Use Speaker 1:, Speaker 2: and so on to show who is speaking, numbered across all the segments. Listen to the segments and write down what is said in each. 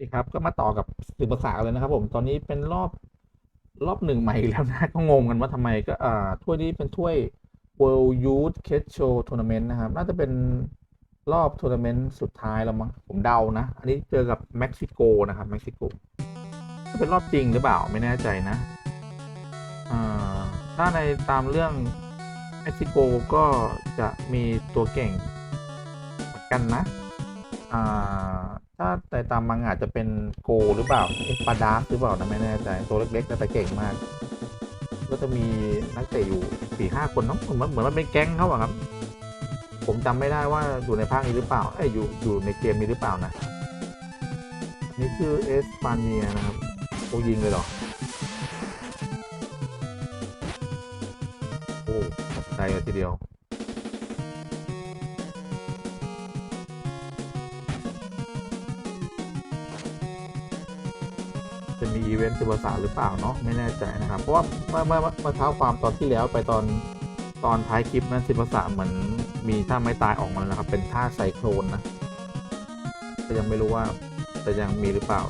Speaker 1: ดีครับก็มาต่อกับสื่อภาษาเลยนะครับ ผมตอนนี้เป็นรอบรอบหนึ่งใหม่อีกแล้วนะก็งงกันว่าทำไมก็อ่าถ้วยนี้เป็นถ้วย World Youth Cage Show Tournament นะครับ น่าจะเป็นรอบทัวร์นาเมนต์สุดท้ายแล้วมั้งผมเดานะ อันนี้เจอกับเม็กซิโกนะครับเม็กซิโกจะเป็นรอบจริงหรือเปล่าไม่แน่ใจนะอ่าถ้าในตามเรื่องเม็กซิโกก็จะมีตัวเก่งเหมือนกันนะอ่า ถ้าในตามมังอาจจะเป็นโกหรือเปล่าเอสปาดาสหรือเปล่านะไม่แน่ใจตัวเล็กๆแต่เก่งมาก ก็จะมีนักเตะอยู่สี่ห้าคนน้องเหมือนเหมือนมันเป็นแก๊งเขาอะครับ ผมจำไม่ได้ว่าอยู่ในภาคนี้หรือเปล่าเอ้ยอยู่อยู่ในเกมนี้หรือเปล่านะนี่คือเอสปาเนียนะครับโอ้ยิงเลยเหรอโอ้ใจเลยทีเดียว จะมีอีเวนต์สื่อภาษาหรือเปล่าเนาะไม่แน่ใจนะครับ เพราะว่าเมื่อเมื่อเมื่อเท้าความตอนที่แล้วไปตอนตอนท้ายคลิปนั้นสื่อภาษาเหมือนมีท่าไม่ตายออกมาแล้วนะครับ เป็นท่าไซโครนนะก็ยังไม่รู้ว่าจะยังมีหรือเปล่า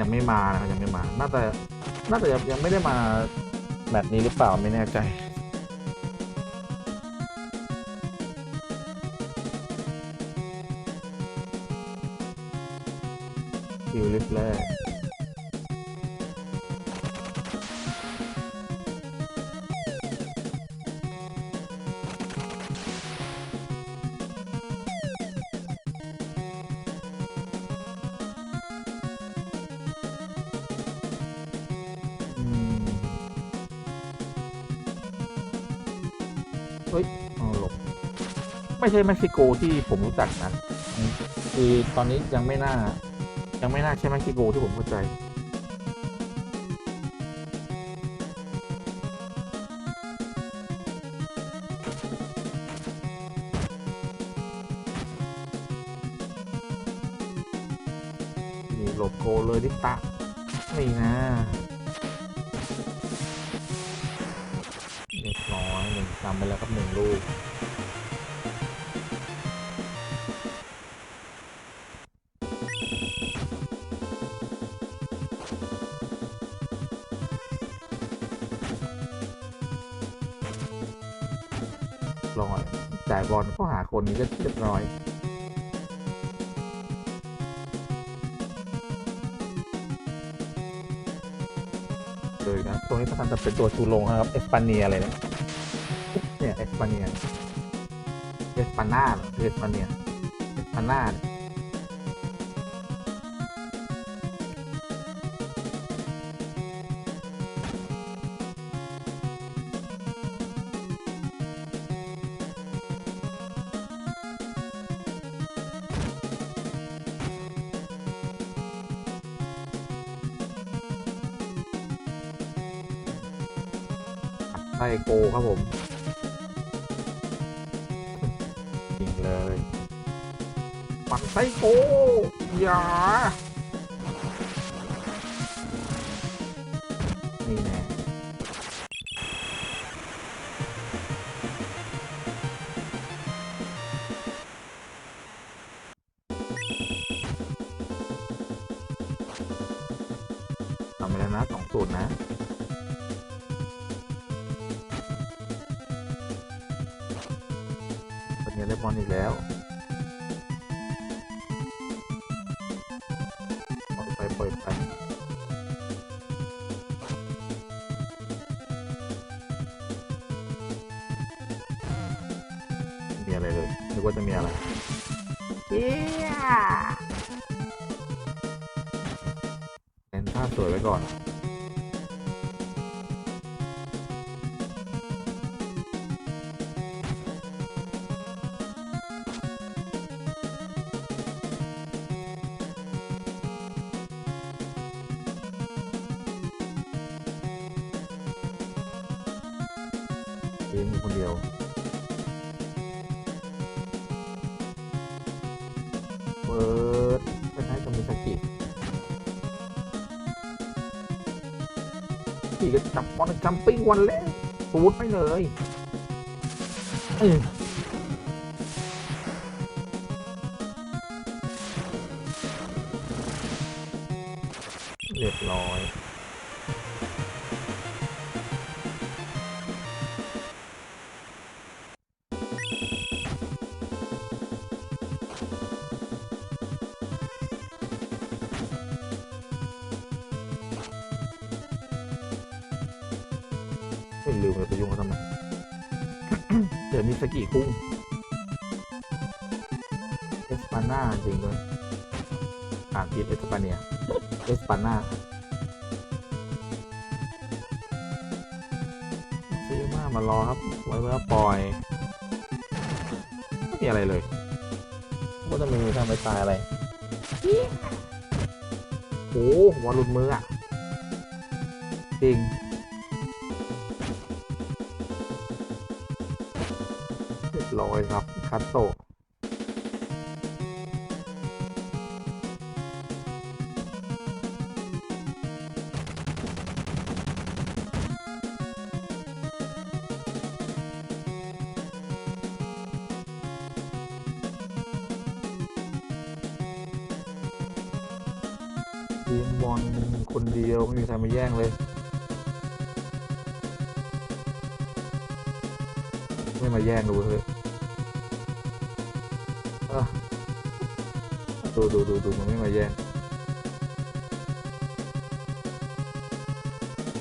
Speaker 1: ยังไม่มานะครับยังไม่มา น่าจะน่าจะยังไม่ได้มาแบบนี้หรือเปล่าไม่แน่ใจคิวลิฟต์แรก เฮ้ยเอาหลบไม่ใช่เม็กซิโกที่ผมรู้จักนะคือตอนนี้ยังไม่น่า ยังไม่น่าใช่เม็กซิโกที่ผมเข้าใจนี่หลบโกเลยดิตะนี่นะำไปแล้วครับหนึ่งลูกร้อยจ่ายบอลเข้าหาคนนี้ก็เรียบร้อยเลยนะ ตรงนี้สำคัญจะเป็นตัวชูโรงนะครับ เอสปาเนียอะไรเนี่ย เนี่ยเอสปาเนียเอสปาน่าเอสปาเนียเอสปาน่าเนี่ยไซโกครับผม ไซโกอย่านี่แน่ทำไปแล้วนะสองสูตรนะเป็นเงินเลบอลอีกแล้ว นึกว่าจะมีอะไรเย้เน้นท่าสวยไว้ก่อน ก็จับปอลจัมปิ้งวันแล้วสูดไปเลยเรียบร้อย ไม่ลืมเลยไปยุ่งเขาทำไม เดี๋ยวมีสกิกุ้งเอสปาน่าจริงด้วยอ่านผิดเอสปาเนียเอสปาน่าซื้อมามารอครับ ไว้เมื่อปล่อยไม่มีอะไรเลย ก็จะมีทำไปตายอะไรโอ้โหวอลลุนมืออะ จริง ยครับคัตโตะทีมบอลคนเดียว ไม่มีใครมาแย่งเลยไม่มาแย่งดูเลย ดูดูดูดูมันไม่มาแย่ง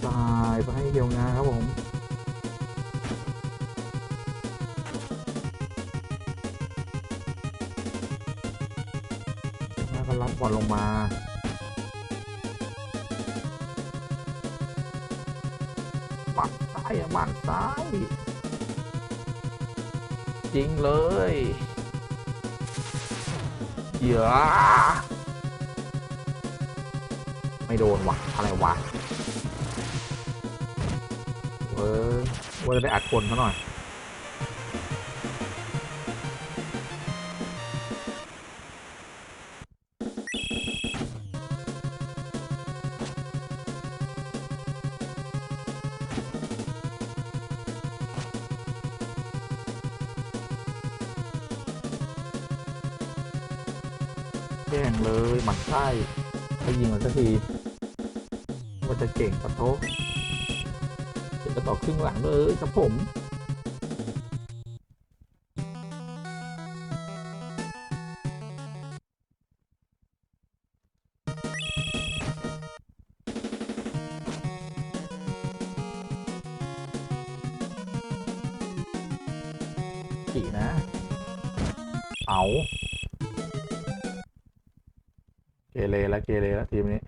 Speaker 1: ตายไปให้เดียวงานครับผมแล้วก็รับบอลลงมาหมัดซ้ายอะหมัดซ้าย จริงเลย เหยื่อไม่โดนวะอะไรวะเออว่าจะไปอัดคนเขาหน่อย แย่งเลยหมันไส้ไปยิงมันสักทีว่าจะเก่งปะโตจะต่อครึ่งหลังเลยครับผมกี่นะ เอา เกเรแล้วเกเรแล้วทีมนี้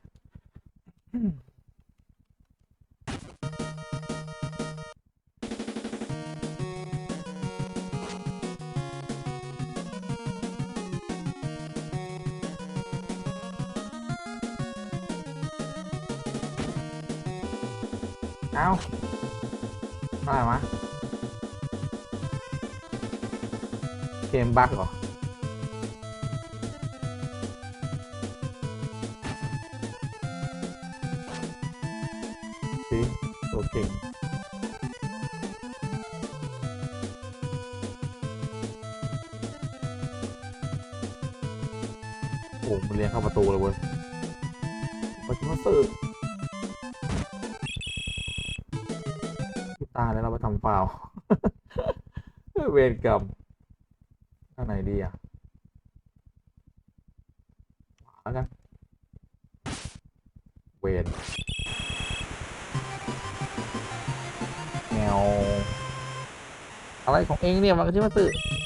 Speaker 1: เอาอะไรวะเกมบั๊กเหรอ เข้าประตูเลยเว้ยมาชิมาสึตาแล้วเราไปทำฟาวเวรกรรมท่างไหนดีอะขวาแล้วกันเวรแนวอะไรของเองเนี่ยมันก็ชื่มาสึถึ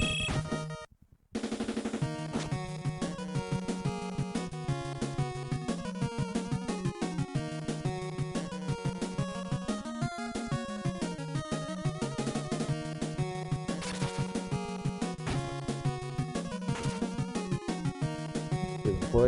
Speaker 1: งเฟ้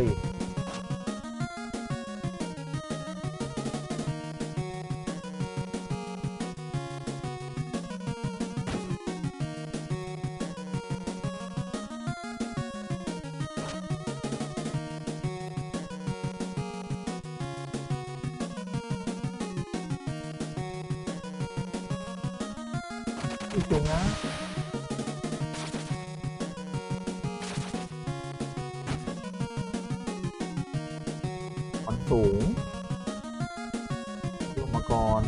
Speaker 1: ยอีจุงมันสูงก่อน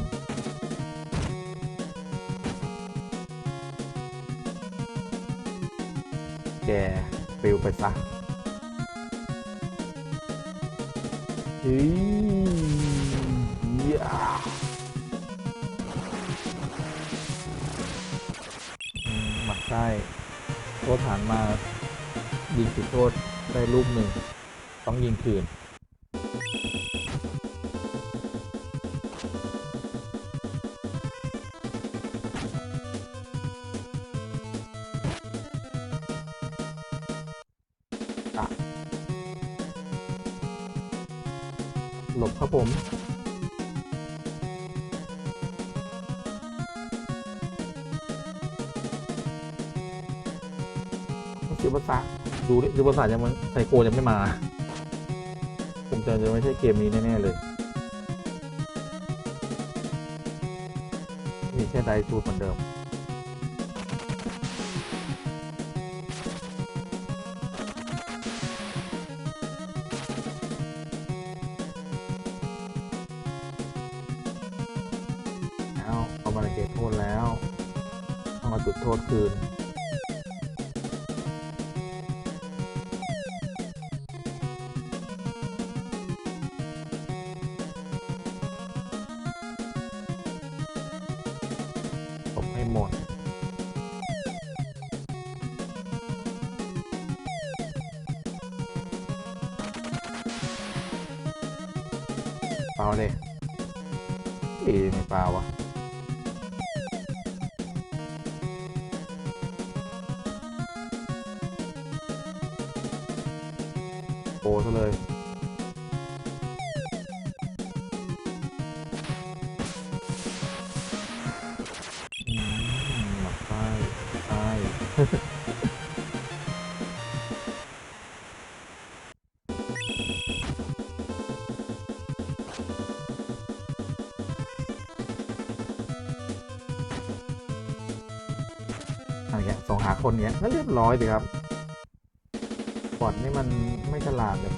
Speaker 1: แกปลิวไปซะเฮ้ยยาหมักได้โทษฐานมา ยิงจุดโทษได้ลูกหนึ่ง ต้องยิงคืน หลบครับผมซิบาสะดูดิซิบาสะยังมันไซโคยังไม่มา ผมจะจะไม่ใช่เกมนี้แน่ ๆ เลย มีแค่ไดจูดเหมือนเดิม เอโทษแล้ว ต้องเอาจุดโทษคืนผมให้หมดเปล่าเลยเอ๊ะไม่เปล่าวะ อะไรเงี้ยส่งหาคนเงี้ยก็เรียบร้อยเลยครับบอดนี่มันไม่ฉลาดเลย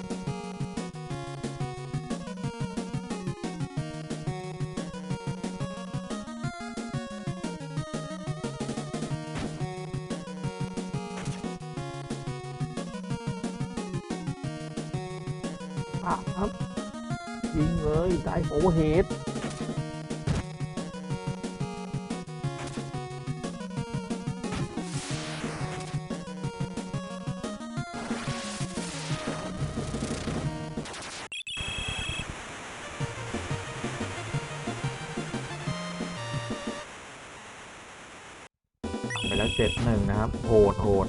Speaker 1: อะครับยิงเลยได้โอเวอร์เฮดไปแล้วเจ็ดหนึ่งนะครับโหดโหด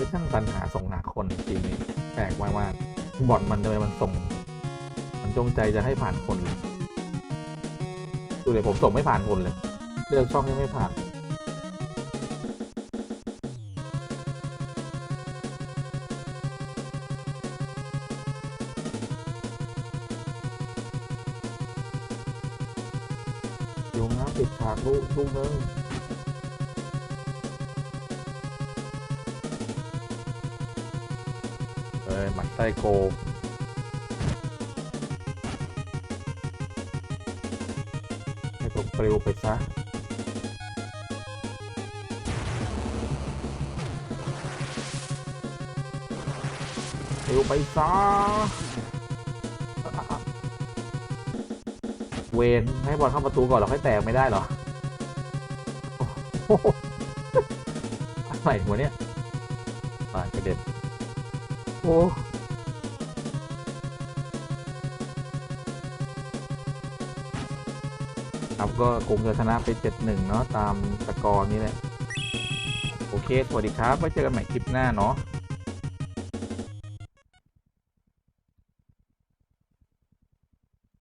Speaker 1: ไม่ช่างปัญหาส่งหาคนจริงนี่แปลกมากมากๆบอดมันทำไมมันส่ง มันจงใจจะให้ผ่านคนเลยดูเลยผมส่งไม่ผ่านคนเลย เลือกช่องที่ไม่ผ่านยุงน้ำปิดฉากลูกลูกนึง มัดไส้โกให้ผมปลิวไปซะปลิวไปซะเวนให้บอลเข้าประตูก่อนเราค่อยแตกไม่ได้เหรอโอ้โหอะไรหัวเนี้ยตายกระเด็นโอ้ ครับก็คงจะชนะไป 7-1 เนาะตามสกอร์นี้แหละ โอเค สวัสดีครับ ไว้เจอกันใหม่คลิปหน้าเนาะ